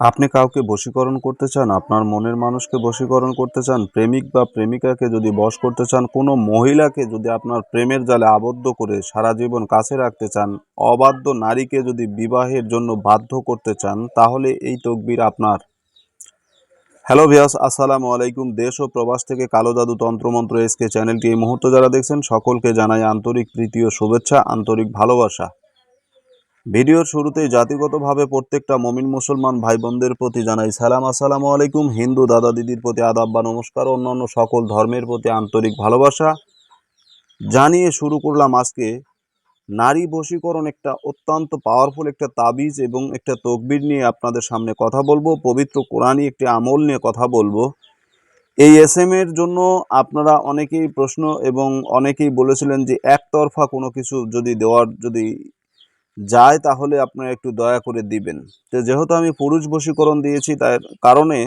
আপনি কাউকে বশীকরণ করতে চান, আপনার মনের মানুষকে বশীকরণ করতে চান, প্রেমিক বা প্রেমিকাকে যদি বশ করতে চান, কোনো মহিলাকে যদি আপনার প্রেমের জালে আবদ্ধ করে সারা জীবন কাছে রাখতে চান, অবাধ্য নারীকে যদি বিবাহের জন্য বাধ্য করতে চান, তাহলে এই তকবির আপনার। হ্যালো ভিয়াস, আসসালামু আলাইকুম। দেশ ও প্রবাস থেকে কালো জাদু তন্ত্রমন্ত্র এসকে চ্যানেলটি এই মুহূর্তে যারা দেখছেন, সকলকে জানাই আন্তরিক প্রীতি ও শুভেচ্ছা, আন্তরিক ভালোবাসা। ভিডিওর শুরুতেই জাতিগতভাবে প্রত্যেকটা মমিন মুসলমান ভাই বোনদের প্রতি জানাই সালাম। আসসালামু আলাইকুম। হিন্দু দাদা দিদির প্রতি আদাব বা নমস্কার। অন্যান্য সকল ধর্মের প্রতি আন্তরিক ভালোবাসা জানিয়ে শুরু করলাম আজকে নারী বশীকরণ একটা অত্যন্ত পাওয়ারফুল একটা তাবিজ এবং একটা তকবির নিয়ে আপনাদের সামনে কথা বলব। পবিত্র কোরআনই একটি আমল নিয়ে কথা বলব। এই এস এর জন্য আপনারা অনেকেই প্রশ্ন এবং অনেকেই বলেছিলেন যে একতরফা কোনো কিছু যদি দেওয়ার যদি যায় তাহলে আপনারা একটু দয়া করে দিবেন। তো যেহেতু আমি পুরুষ বশীকরণ দিয়েছি, তার কারণে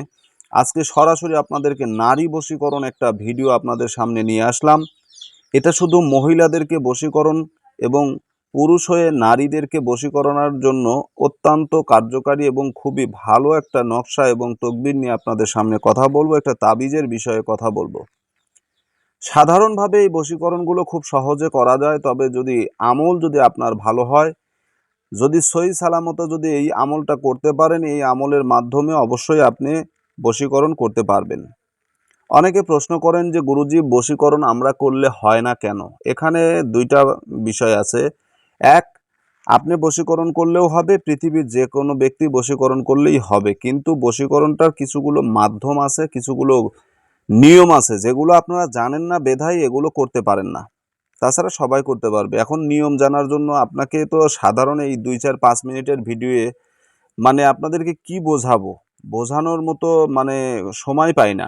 আজকে সরাসরি আপনাদেরকে নারী বশীকরণ একটা ভিডিও আপনাদের সামনে নিয়ে আসলাম। এটা শুধু মহিলাদেরকে বশীকরণ এবং পুরুষ হয়ে নারীদেরকে বশীকরণের জন্য অত্যন্ত কার্যকারী এবং খুবই ভালো একটা নকশা এবং তকবির নিয়ে আপনাদের সামনে কথা বলব, একটা তাবিজের বিষয়ে কথা বলব। সাধারণভাবে এই বশীকরণগুলো খুব সহজে করা যায়, তবে যদি আমল যদি আপনার ভালো হয় যদি সই সালামত যদি এই আমলটা করতে পারেন, এই আমলের মাধ্যমে অবশ্যই আপনি বশীকরণ করতে পারবেন। অনেকে প্রশ্ন করেন যে, গুরুজি, বশীকরণ আমরা করলে হয় না কেন? এখানে দুইটা বিষয় আছে। এক, আপনি বশীকরণ করলেও হবে, পৃথিবীর যে কোনো ব্যক্তি বশীকরণ করলেই হবে। কিন্তু বশীকরণটার কিছুগুলো মাধ্যম আছে, কিছুগুলো নিয়ম আছে, যেগুলো আপনারা জানেন না, বেধাই এগুলো করতে পারেন না। তাছাড়া সবাই করতে পারবে। এখন নিয়ম জানার জন্য আপনাকে তো সাধারণ এই দুই চার পাঁচ মিনিটের ভিডিওয়ে মানে আপনাদেরকে কি বোঝাবো? বোঝানোর মতো মানে সময় পাই না।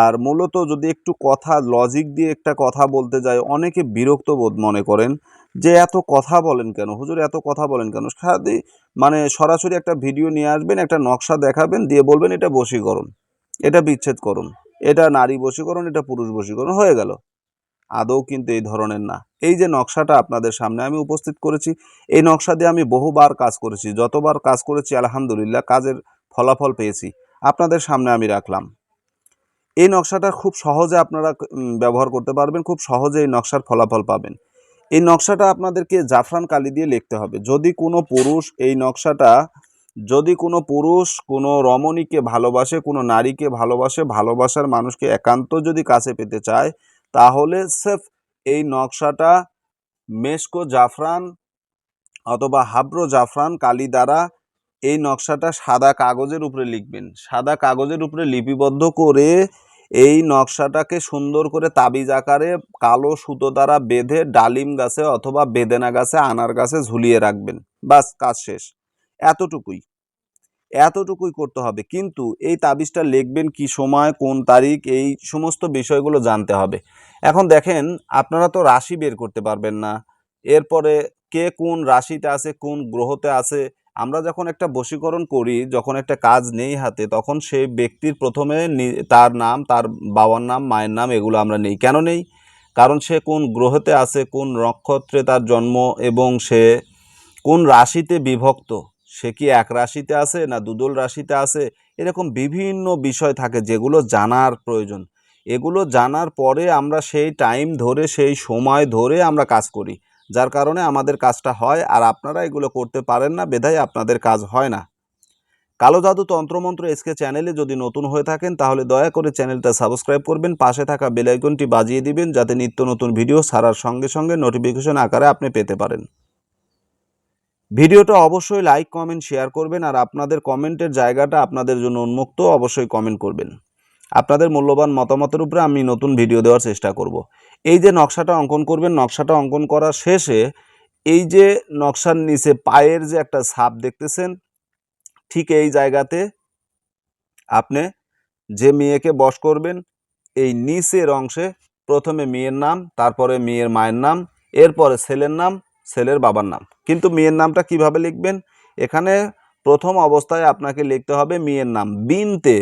আর মূলত যদি একটু কথা লজিক দিয়ে একটা কথা বলতে যায় অনেকে বিরক্ত বোধ মনে করেন যে, এত কথা বলেন কেন? হুজুর, এত কথা বলেন কেন? সাথে মানে সরাসরি একটা ভিডিও নিয়ে আসবেন, একটা নকশা দেখাবেন, দিয়ে বলবেন, এটা বশীকরণ, এটা বিচ্ছেদ করুন, এটা নারী বশীকরণ, এটা পুরুষ বশীকরণ, হয়ে গেল। আদৌ কিন্তু এই ধরনের না। এই যে নকশাটা আপনাদের সামনে আমি উপস্থিত করেছি, এই নকশা দিয়ে আমি বহুবার কাজ করেছি, যতবার কাজ করেছি আলহামদুলিল্লাহ কাজের ফলাফল পেয়েছি। আপনাদের সামনে আমি রাখলাম। এই নকশাটা খুব সহজে আপনারা ব্যবহার করতে পারবেন, খুব সহজে এই নকশার ফলাফল পাবেন। এই নকশাটা আপনাদেরকে জাফরান কালি দিয়ে লিখতে হবে। যদি কোনো পুরুষ এই নকশাটা, যদি কোনো পুরুষ কোনো রমণীকে ভালোবাসে, কোনো নারীকে ভালোবাসে, ভালোবাসার মানুষকে একান্ত যদি কাছে পেতে চায় তাহলে সেফ এই নকশাটা মেশকো জাফরান অথবা হাব্রো জাফরান কালি দ্বারা এই নকশাটা সাদা কাগজের উপরে লিখবেন। সাদা কাগজের উপরে লিপিবদ্ধ করে এই নকশাটাকে সুন্দর করে তাবিজ আকারে কালো সুতো দ্বারা বেঁধে ডালিম গাছে অথবা বেদেনা গাছে, আনার গাছে ঝুলিয়ে রাখবেন। বাস, কাজ শেষ। এতটুকুই। এতটুকুই করতে হবে। কিন্তু এই তাবিজটা লিখবেন কি সময়, কোন তারিখ, এই সমস্ত বিষয়গুলো জানতে হবে। এখন দেখেন, আপনারা তো রাশি বের করতে পারবেন না। এরপরে কে কোন রাশিতে আছে, কোন গ্রহতে আছে, আমরা যখন একটা বশীকরণ করি, যখন একটা কাজ নেই হাতে, তখন সেই ব্যক্তির প্রথমে তার নাম, তার বাবার নাম, মায়ের নাম, এগুলো আমরা নেই। কেন নেই? কারণ সে কোন গ্রহতে আছে, কোন নক্ষত্রে তার জন্ম, এবং সে কোন রাশিতে বিভক্ত। সে কি এক রাশিতে আছে না দুদল রাশিতে আছে? এরকম বিভিন্ন বিষয় থাকে যেগুলো জানার প্রয়োজন। এগুলো জানার পরে আমরা সেই টাইম ধরে, সেই সময় ধরে আমরা কাজ করি। যার কারণে আমাদের কাজটা হয় আর আপনারা এগুলো করতে পারেন না, বেধায় আপনাদের কাজ হয় না। কালো জাদু তন্ত্রমন্ত্র এসকে চ্যানেলে যদি নতুন হয়ে থাকেন, তাহলে দয়া করে চ্যানেলটা সাবস্ক্রাইব করবেন। পাশে থাকা বেল আইকনটি বাজিয়ে দিবেন, যাতে নিত্য নতুন ভিডিও ছাড়ার সঙ্গে সঙ্গে নোটিফিকেশন আকারে আপনি পেতে পারেন। ভিডিওটা অবশ্যই লাইক কমেন্ট শেয়ার করবেন আর আপনাদের কমেন্টের জায়গাটা আপনাদের জন্য উন্মুক্ত, অবশ্যই কমেন্ট করবেন। আপনাদের মূল্যবান মতামতের উপরে আমি নতুন ভিডিও দেওয়ার চেষ্টা করব। এই যে নকশাটা অঙ্কন করবেন, নকশাটা অঙ্কন করার শেষে এই যে নকশার নিচে পায়ের যে একটা ছাপ দেখতেছেন, ঠিক এই জায়গাতে আপনি যে মেয়েকে বশ করবেন, এই নিচের অংশে প্রথমে মেয়ের নাম, তারপরে মেয়ের মায়ের নাম, এরপরে ছেলের নাম ছেলের বাবার নাম। কিন্তু মেয়ের নামটা কীভাবে লিখবেন? এখানে প্রথম অবস্থায় আপনাকে লিখতে হবে মেয়ের নাম। বিনতে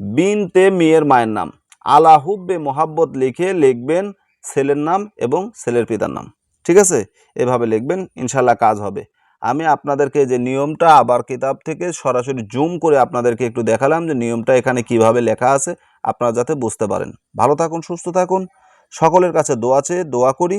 বিনতে মেয়ের মায়ের নাম। আলা হুব্বে মোহাব্বত লিখে লিখবেন ছেলের নাম এবং ছেলের পিতার নাম। ঠিক আছে? এভাবে লিখবেন ইনশাল্লাহ কাজ হবে। আমি আপনাদেরকে যে নিয়মটা আবার কিতাব থেকে সরাসরি জুম করে আপনাদেরকে একটু দেখালাম যে নিয়মটা এখানে কীভাবে লেখা আছে, আপনারা যাতে বুঝতে পারেন। ভালো থাকুন, সুস্থ থাকুন। সকলের কাছে দোয়া চেয়ে দোয়া করি।